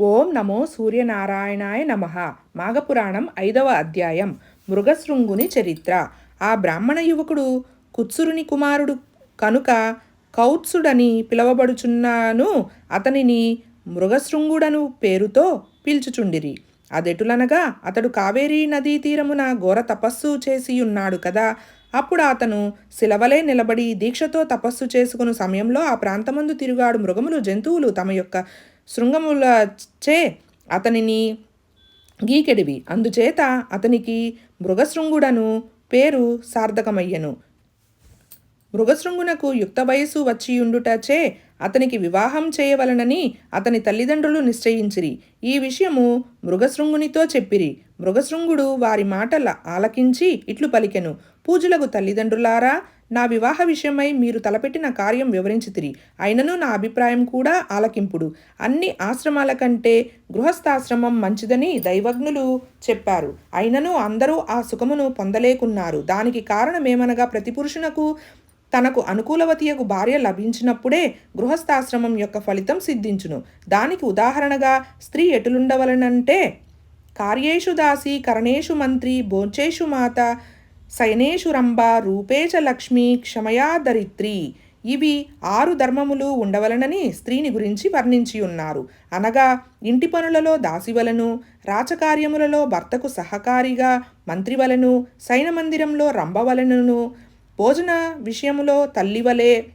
ఓం నమో సూర్యనారాయణాయ నమ. మాఘపురాణం ఐదవ అధ్యాయం. మృగశృంగుని చరిత్ర. ఆ బ్రాహ్మణ యువకుడు కుత్సురుని కుమారుడు కనుక కౌత్సుడని పిలువబడుచున్నాను అతనిని మృగశృంగుడను పేరుతో పిలుచుచుండిరి. అదెటులనగా అతడు కావేరీ నదీ తీరమున ఘోర తపస్సు చేసి ఉన్నాడు కదా అప్పుడు అతను శిలవలే నిలబడి దీక్షతో తపస్సు చేసుకుని సమయంలో ఆ ప్రాంతమందు తిరుగాడు. మృగములు జంతువులు తమ యొక్క శృంగములచే అతనిని గీకెడివి. అందుచేత అతనికి మృగశృంగుడను పేరు సార్థకమయ్యను. మృగశృంగునకు యుక్త వయసు వచ్చియుండుటచే అతనికి వివాహం చేయవలనని అతని తల్లిదండ్రులు నిశ్చయించిరి. ఈ విషయము మృగశృంగునితో చెప్పిరి. మృగశృంగుడు వారి మాటల ఆలకించి ఇట్లు పలికెను. పూజలకు తల్లిదండ్రులారా నా వివాహ విషయమై మీరు తలపెట్టిన కార్యం వివరించితిరి అయినను నా అభిప్రాయం కూడా ఆలకింపుడు. అన్ని ఆశ్రమాల కంటే గృహస్థాశ్రమం మంచిదని దైవజ్ఞులు చెప్పారు. అయినను అందరూ ఆ సుఖమును పొందలేకున్నారు. దానికి కారణమేమనగా ప్రతి పురుషునకు తనకు అనుకూలవతీయకు భార్య లభించినప్పుడే గృహస్థాశ్రమం యొక్క ఫలితం సిద్ధించును. దానికి ఉదాహరణగా స్త్రీ ఎటులుండవలనంటే కార్యేషు దాసి కరణేషు మంత్రి భోంచేషు మాత శయనేషు రూపేచ లక్ష్మి క్షమయా దరిత్రి. ఇవి ఆరు ధర్మములు ఉండవలనని స్త్రీని గురించి వర్ణించి ఉన్నారు. అనగా ఇంటి పనులలో దాసివలను రాచకార్యములలో భర్తకు సహకారిగా మంత్రివలను సైనమందిరంలో రంభవలనను భోజన విషయములో తల్లివలే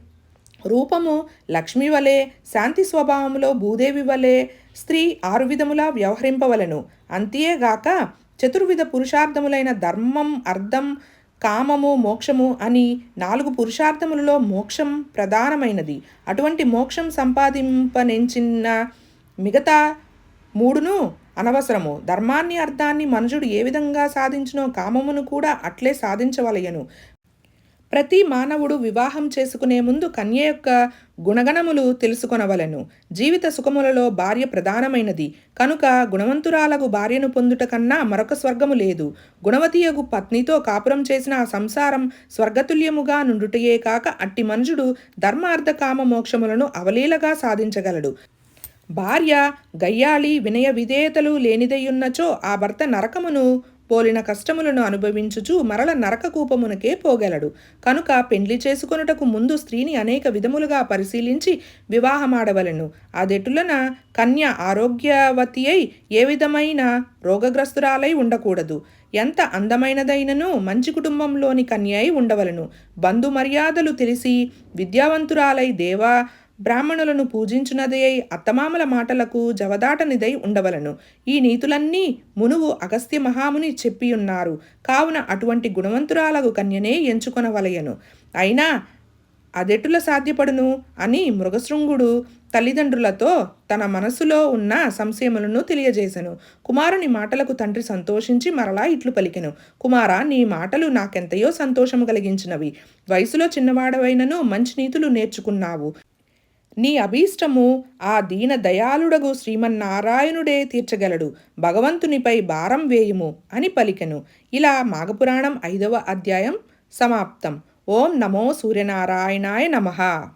రూపము లక్ష్మి వలె శాంతి స్వభావములో భూదేవి వలె స్త్రీ ఆరు విధములా వ్యవహరింపవలను. అంతేగాక చతుర్విధ పురుషార్థములైన ధర్మం అర్థం కామము మోక్షము అని నాలుగు పురుషార్థములలో మోక్షం ప్రధానమైనది. అటువంటి మోక్షం సంపాదింపనించిన మిగతా మూడును అనవసరము. ధర్మాన్ని అర్థాన్ని మనుషుడు ఏ విధంగా సాధించినో కామమును కూడా అట్లే సాధించవలయను ప్రతి మానవుడు వివాహం చేసుకునే ముందు కన్య యొక్క గుణగణములు తెలుసుకొనవలెను. జీవిత సుఖములలో భార్య ప్రధానమైనది. కనుక గుణవంతురాలకు భార్యను పొందుట కన్నా మరొక స్వర్గము లేదు. గుణవతియగు పత్నితో కాపురం చేసిన ఆ సంసారం స్వర్గతుల్యముగా నుండుటయే కాక అట్టి మనుషుడు ధర్మార్థ కామ మోక్షములను అవలీలగా సాధించగలడు. భార్య గయ్యాళి వినయ విధేయతలు లేనిదయ్యున్నచో ఆ భర్త నరకమును పోలిన కష్టములను అనుభవించుచు మరల నరక కూపమునకే పోగలడు. కనుక పెండ్లి చేసుకొనుటకు ముందు స్త్రీని అనేక విధములుగా పరిశీలించి వివాహమాడవలను. అదెటులన కన్య ఆరోగ్యవతి అయి ఏ విధమైన రోగగ్రస్తురాలై ఉండకూడదు. ఎంత అందమైనదైనను మంచి కుటుంబంలోని కన్య అయి ఉండవలను. బంధు మర్యాదలు తెలిసి విద్యావంతురాలై దేవా బ్రాహ్మణులను పూజించునదే అత్తమామల మాటలకు జవదాటనిదై ఉండవలను. ఈ నీతులన్నీ మునువు అగస్త్య మహాముని చెప్పియున్నారు. కావున అటువంటి గుణవంతురాలకు కన్యనే ఎంచుకొనవలయను అయినా అదెటుల సాధ్యపడును అని మృగశృంగుడు తల్లిదండ్రులతో తన మనసులో ఉన్న సంశయములను తెలియజేశను కుమారుని మాటలకు తండ్రి సంతోషించి మరలా ఇట్లు పలికెను. కుమారా నీ మాటలు నాకెంతయో సంతోషము కలిగించినవి. వయసులో చిన్నవాడవైనను మంచి నీతులు నేర్చుకున్నావు. నీ అభీష్టము ఆ దీన దయాళుడగు శ్రీమన్నారాయణుడే తీర్చగలడు. భగవంతునిపై భారం వేయుము అని పలికెను. ఇలా మాఘపురాణం ఐదవ అధ్యాయం సమాప్తం. ఓం నమో సూర్యనారాయణాయ నమః.